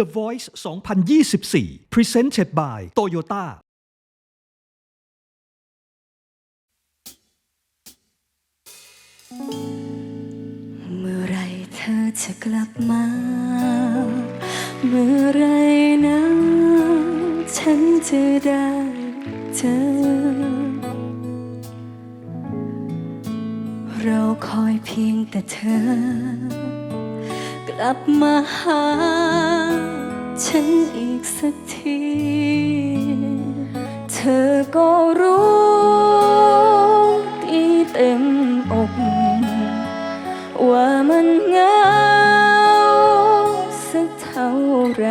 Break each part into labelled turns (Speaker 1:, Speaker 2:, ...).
Speaker 1: The Voice 2024 Presented by Toyota
Speaker 2: เมื่อไรเธอจะกลับมา เมื่อไรนะฉันจะได้เจอ เราคอยเพียงแต่เธอ กลับมาหา ฉันอีกสักที เธอก็รู้ดีเต็มอก ว่ามันเหงาสักเท่าไร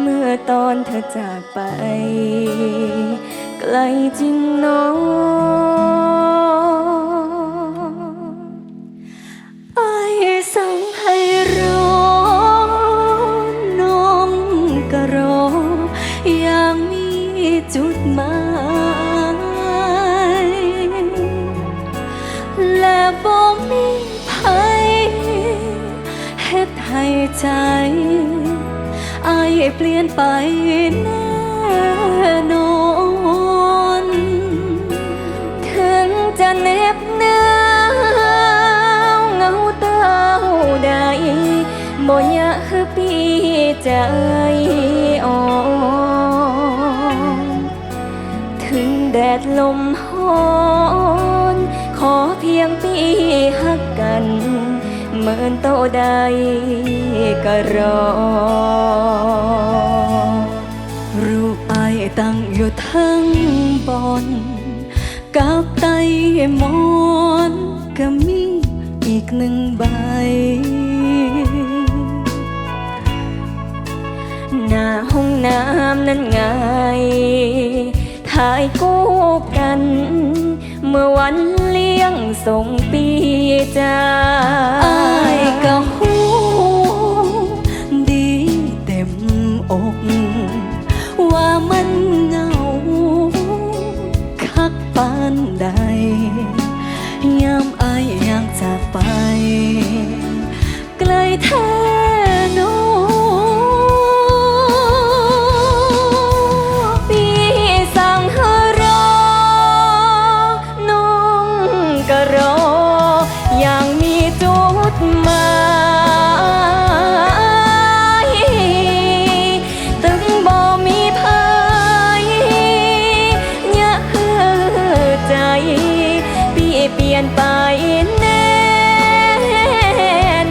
Speaker 2: เมื่อตอนเธอจากไป ไกลจริงน้อง ใจอายเปลี่ยนไปแน่นอนถึงจะเหน็บหนาวเงาเต้าใดบ่อยากให้ปีใจอ่อนถึงแดดลมฮ้อน ขอเพียงปีฮักกัน เหมือนโตใดก็รอ รูปไอตั้งอยู่ทั้งบอนกับไตหมอนก็มีอีกหนึ่งใบ หน้าห้องน้ำนั้นไง ถ่ายกู้กัน เมื่อวันเลี้ยงส่งปีจา กปานใดยามอายอยากจากไป ไกลแท้ นไปแน่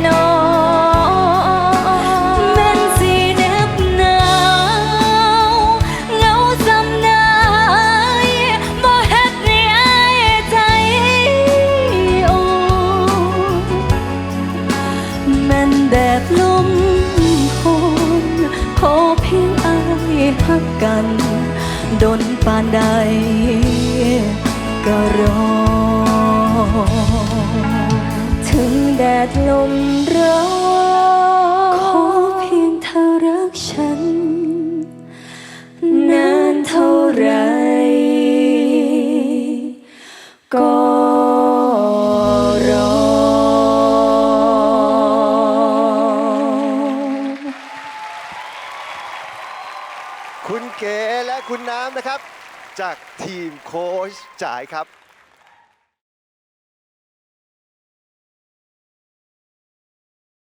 Speaker 2: นอนแม่นสิเหน็บหนาวเหงาสำนายบ่เฮ็ดให้อายใจอ่อนแม่นแดดลมโหนขอเพียงอายฮักกัน ดนปานใด ดลมร้อนขอเพียงเธอรักฉัน นานเท่าไร ก็รอ
Speaker 3: คุณเก๋และคุณน้ำนะครับ จากทีมโค้ชจ่ายครับ